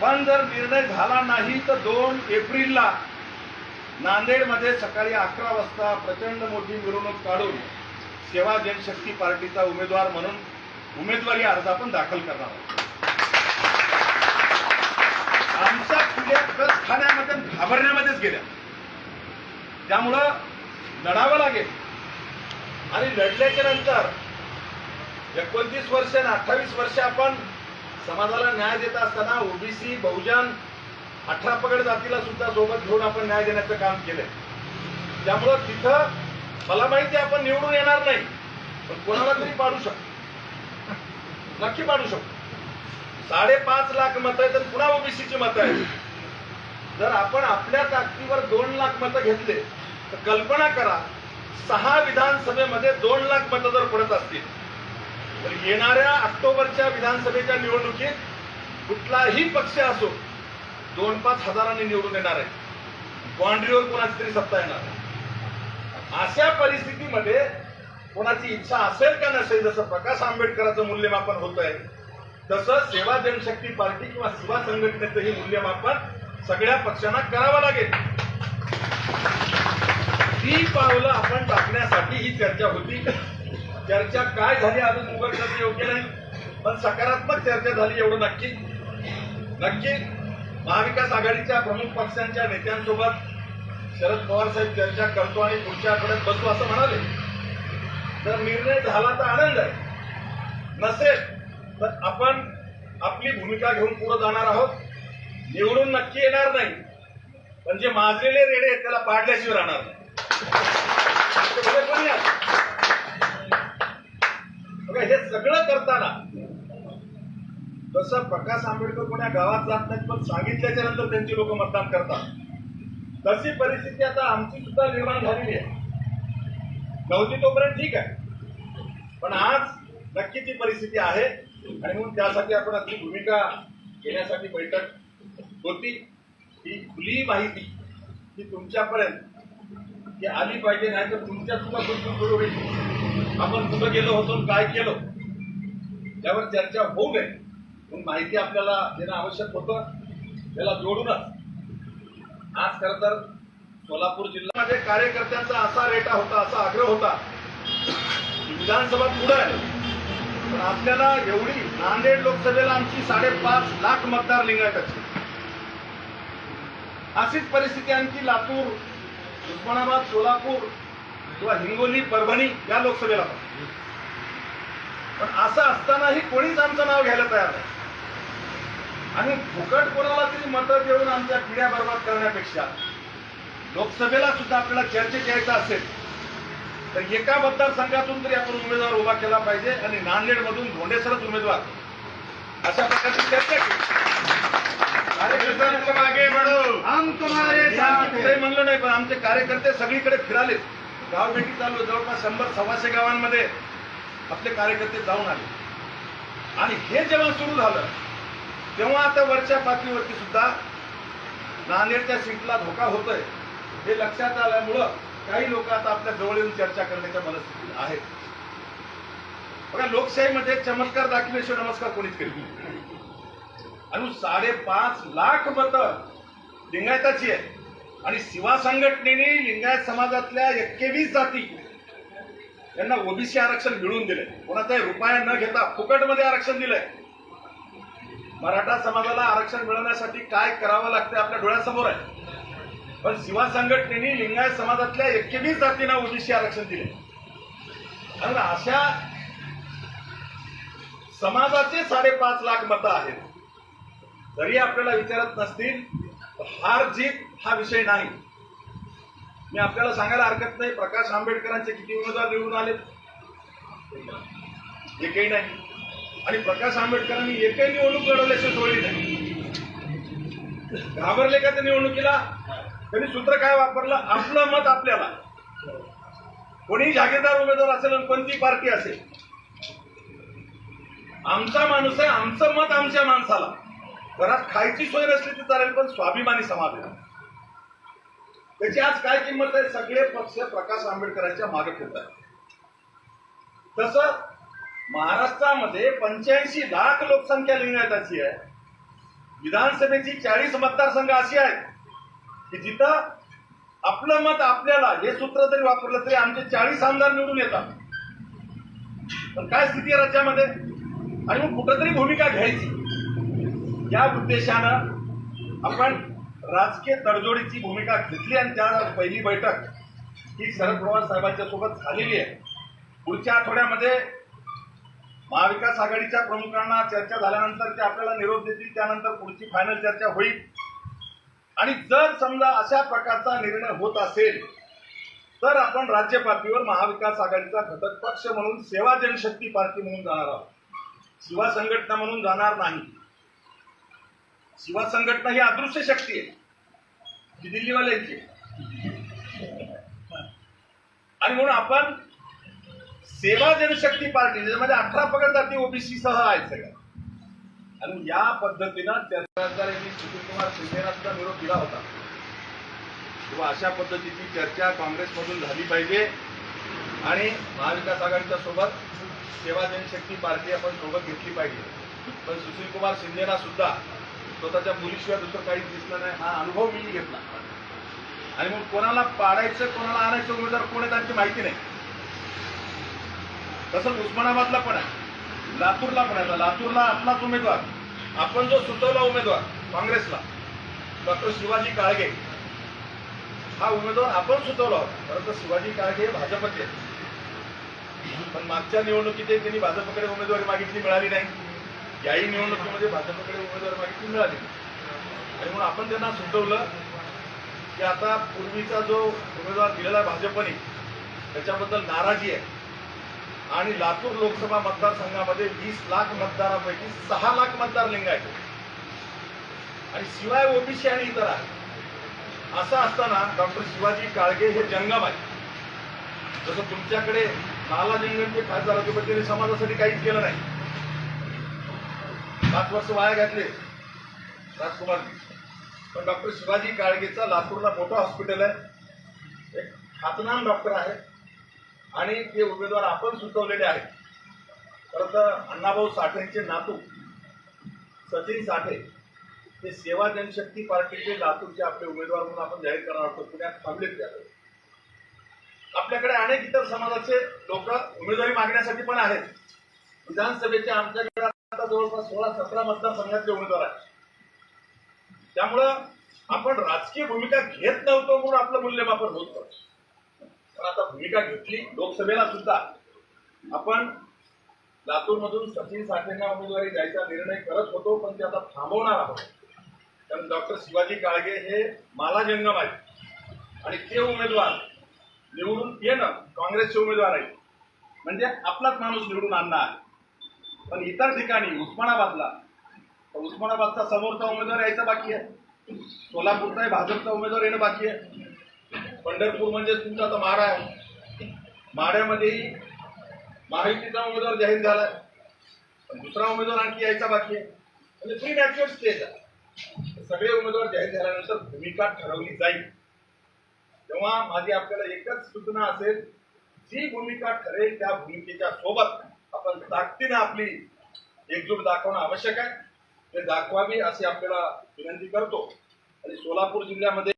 पण जर निर्णय झाला नाही तर दोन एप्रिलला नांदेडमध्ये सकाळी अकरा वाजता प्रचंड मोठी मिरवणूक काढून सेवा जनशक्ती पार्टीचा उमेदवार म्हणून उमेदवारी अर्ज आपण दाखल करणार आहोत. आमच्या खुल्या कस खाण्यामध्ये घाबरण्यामध्येच गेल्या. त्यामुळं लढावं लागेल. आणि लढल्याच्या नंतर एकोणतीस वर्ष आणि अठ्ठावीस वर्ष आपण समाजाला न्याय देत असताना ओबीसी बहुजन अठरा पगड जातीला सुद्धा सोबत घेऊन आपण न्याय देण्याचं काम केलंय. त्यामुळं तिथं मला माहिती आहे आपण निवडून येणार नाही पण कोणाला तरी पाडू शकतो. नक्की पाडू शकतो. साडेपाच लाख मतं आहेत आणि पुन्हा ओबीसीची मतं आहेत. जर आपण आपल्या ताकदीवर दोन लाख मतं घेतले तर कल्पना करा सहा विधानसभेमध्ये दोन लाख मतं जर पडत असतील तर येणाऱ्या ऑक्टोबरच्या विधानसभेच्या निवडणुकीत कुठलाही पक्ष असो दोन पाच हजारांनी निवडून येणार आहे. बाँड्रीवर कोणाची तरी सत्ता येणार अशा परिस्थितीमध्ये कोणाची इच्छा असेल का नसेल जसं प्रकाश आंबेडकरांचं मूल्यमापन होत आहे तसं सेवा जनशक्ती पार्टी किंवा सेवा संघटनेचंही मूल्यमापन सगळ्या पक्षांना करावं लागेल. ती पावलं आपण टाकण्यासाठी ही चर्चा होती. चर्चा काय झाली अजून उघड योग्य नाही पण सकारात्मक चर्चा झाली एवढं नक्की. नक्की महाविकास आघाडीच्या प्रमुख पक्षांच्या नेत्यांसोबत शरद पवार साहेब चर्चा करतो आणि पुढच्या आठवड्यात बसू असं म्हणाले. जर निर्णय झाला तर आनंद आहे. नसेल तर आपण आपली भूमिका घेऊन पुढे जाणार आहोत. निवडून नक्की येणार नाही. पण जे माजलेले रेडे आहेत त्याला पाडल्याशिवाय राहणार नाही. हे सगळं करताना? जसं प्रकाश आंबेडकर कोणा गावात जात नाहीत पण सांगितल्याच्या नंतर त्यांची लोक मतदान करतात. तशी परिस्थिती आता आमची सुद्धा निर्माण झालेली आहे. नव्हती तोपर्यंत ठीक आहे. पण आज नक्की ती परिस्थिती आहे आणि म्हणून त्यासाठी आपण आपली भूमिका घेण्यासाठी बैठक होती. ही खुली माहिती ही तुमच्यापर्यंत ती आली पाहिजे नाही तर तुमच्या सुद्धा गोष्टी सुरू होईल. आपण कुठं गेलो होतो काय केलो? त्यावर चर्चा होऊ नये. म्हणून माहिती आपल्याला देणं आवश्यक होतं. त्याला जोडूनच. आज खरं तर सोलापूर जिल्ह्यामध्ये कार्यकर्त्यांचा असा रेटा होता असा आग्रह होता. की विधानसभा पुढे आहे. पण आपल्याला एवढी नांदेड लोकसभेला आमची साडेपाच लाख मतदार लिंगायताची अशीच परिस्थिती आणखी लातूर उस्मानाबाद सोलापूर किंवा हिंगोली परभणी या लोकसभेला पण. पण असं असतानाही कोणीच आमचं नाव घ्यायला तयार नाही. आणि फुकट कोणाला तरी मतं देऊन आमच्या पिढ्या बर्बाद करण्यापेक्षा लोकसभेला सुद्धा आपल्याला चर्चेत यायचं असेल तर एका मतदारसंघातून तरी आपण उमेदवार उभा केला पाहिजे आणि नांदेडमधून धोंडेसरच उमेदवार. अशा प्रकारची चर्चा केली. कार्यकर्त्यांच्या मागे ते म्हणलं नाही पण आमचे कार्यकर्ते सगळीकडे फिरालेत. गावभेटी चालू जवळपास शंभर सव्वाशे गावांमध्ये आपले कार्यकर्ते जाऊन आले. आणि हे जेव्हा सुरू झालं तेव्हा आता वरच्या पातळीवरती सुद्धा नांदेडच्या सीटला धोका होतोय. हे लक्षात आल्यामुळं काही लोक आता आपल्या जवळ येऊन चर्चा करण्याच्या मनस्थितीत आहेत. बघा लोकशाहीमध्ये चमत्कार दाखविल्याशिवाय नमस्कार कोणीच केली आणि साडेपाच लाख मतं लिंगायताची आहे आणि शिवा संघटनेने लिंगायत समाजातल्या एक्केवीस जाती यांना ओबीसी आरक्षण मिळवून दिलंय. कोणाचाही रुपया न घेता फुकटमध्ये आरक्षण दिलंय. मराठा समाजाला आरक्षण मिळवण्यासाठी काय करावं लागतं आपल्या डोळ्यासमोर आहे. पण शिवा संघटनेने लिंगायत समाजातल्या एक्केवीस जातींना ओबीसी आरक्षण दिले कारण अशा समाजाचे साडेपाच लाख मतं आहेत. जरी आपल्याला विचारत नसतील हार जीत हा विषय नाही. मी आपल्याला सांगायला हरकत नाही प्रकाश आंबेडकरांचे किती उमेदवार निवडून आले एकही नाही. आणि प्रकाश आंबेडकरांनी एकही निवडणूक लढवल्याशिवाय सोडली नाही. घाबरले का त्या निवडणुकीला? त्यांनी सूत्र काय वापरलं? आपलं मत आपल्याला. कोणी जागीरदार उमेदवार असेल आणि कोणती पार्टी असेल. आमचा माणूस आहे आमचं मत आमच्या माणसाला. घरात खायची सोय नसली तर चालेल पण स्वाभिमानी समाज आहे. त्याची आज काय किंमत आहे सगळे पक्ष प्रकाश आंबेडकरांच्या मागे फिरतात तसं महाराष्ट्रामध्ये पंच्याऐंशी लाख लोकसंख्या लिंगायताची आहे. विधानसभेची चाळीस मतदारसंघ अशी आहेत की जिथं आपलं मत आपल्याला हे सूत्र जरी वापरलं तरी आमचे चाळीस आमदार निवडून येतात. पण काय स्थिती आहे राज्यामध्ये? आणि मग कुठंतरी भूमिका घ्यायची. या उद्देशानं आपण राजकीय तडजोडीची भूमिका घेतली आणि त्या पहिली बैठक ही शरद पवार साहेबांच्या सोबत झालेली आहे. पुढच्या आठवड्यामध्ये महाविकास आघाडीच्या प्रमुखांना चर्चा झाल्यानंतर ते आपल्याला निरोप देतील त्यानंतर पुढची फायनल चर्चा होईल. आणि जर समजा अशा प्रकारचा निर्णय होत असेल तर आपण राज्य पातळीवर महाविकास आघाडीचा घटक पक्ष म्हणून सेवा जनशक्ती पार्टी म्हणून जाणार आहोत. शिवा संघटना म्हणून जाणार नाही. शिवा संघटना ही अदृश्य शक्ती आहे. जी दिल्लीवाल्यांची आहे. आणि म्हणून आपण सेवा जनशक्ती पार्टी ज्याच्यामध्ये अठरा पगड जाती ओबीसी सह आहेत सगळ्या. आणि या पद्धतीनं चर्चा मी सुशील कुमार शिंदेना सुद्धा दिला होता. किंवा अशा पद्धतीची चर्चा काँग्रेसमधून झाली पाहिजे. आणि महाविकास आघाडीच्या सोबत सेवा जनशक्ती पार्टी आपण सोबत घेतली पाहिजे. पण सुशील कुमार शिंदेना सुद्धा स्वतःच्या मुलीशिवाय दुसरं काहीच दिसलं नाही. हा अनुभव मी घेतला. आणि मग कोणाला पाडायचं कोणाला आणायचं उमेदवार कोण आहे त्यांची माहिती नाही. तसंच उस्मानाबादला पण आहे. लातूरला पण आहे. लातूरला आपलाच उमेदवार. आपण जो सुचवला उमेदवार काँग्रेसला डॉक्टर शिवाजी काळगे हा उमेदवार आपण सुचवला होता. परंतु शिवाजी काळगे हे भाजपचे पण मागच्या निवडणुकीत त्यांनी भाजपकडे उमेदवारी मागितली मिळाली नाही. याही निवडणुकीमध्ये भाजपकडे उमेदवार मागितली मिळाली. आणि म्हणून आपण त्यांना सुचवलं की आता पूर्वीचा जो उमेदवार दिलेला आहे भाजपने त्याच्याबद्दल नाराजी आहे. आणि लातूर लोकसभा मतदारसंघामध्ये वीस लाख मतदारापैकी सहा लाख मतदार लिंगायत. आणि शिवाय ओबीसी आणि इतर आहे असं असताना डॉक्टर शिवाजी काळगे हे जंगम आहे जसं तुमच्याकडे नाला जंगमचे खासदार होते पण त्यांनी समाजासाठी काहीच केलं नाही. पाच वर्ष वाया घातले. राजकुमार. पण डॉक्टर शिवाजी काळगेचा लातूरला मोठं हॉस्पिटल आहे. एक ख्यातनाम डॉक्टर आहे. आणि ते उमेदवार आपण सुचवलेले आहेत. परत अण्णाभाऊ साठेंचे नातू सचिन साठे ते सेवा जनशक्ती पार्टीचे लातूरचे आपले उमेदवार म्हणून आपण जाहीर करणार आहोत. पुण्यात थांबलेत त्याकडे आपल्याकडे अनेक इतर समाजाचे लोक उमेदवारी मागण्यासाठी पण आहेत. विधानसभेच्या आमच्याकडे आता जवळपास सोळा सतरा मतदारसंघातले उमेदवार आहेत. त्यामुळं आपण राजकीय भूमिका घेत नव्हतो म्हणून आपलं मूल्यमापन होत. पण आता भूमिका घेतली लोकसभेला सुद्धा. आपण लातूरमधून सचिन साठेंना उमेदवारी द्यायचा निर्णय करत होतो पण ते आता थांबवणार आहोत. कारण डॉक्टर शिवाजी काळगे हे माला जंगम आहेत. आणि ते उमेदवार निवडून येणं काँग्रेसचे उमेदवार आहेत. म्हणजे आपलाच माणूस निवडून आणणार. पण इतर ठिकाणी उस्मानाबादला. उस्मानाबादचा समोरचा उमेदवार यायचा बाकी आहे. सोलापूरचा भाजपचा उमेदवार येणं बाकी आहे. पंढरपूर म्हणजे तुमचा आता माडा आहे. माड्यामध्येही महायुतीचा उमेदवार जाहीर झालाय पण दुसरा उमेदवार आणखी यायचा बाकी आहे. म्हणजे फ्री नॅचरल स्टेज आहे. सगळे उमेदवार जाहीर झाल्यानंतर भूमिका ठरवली जाईल. तेव्हा माझी आपल्याला एकच सूचना असेल जी भूमिका ठरेल त्या भूमिकेच्या सोबत आपण ताकदीनं आपली एकजूट दाखवणं आवश्यक आहे. ते दाखवावी अशी आपल्याला विनंती करतो. आणि सोलापूर जिल्ह्यामध्ये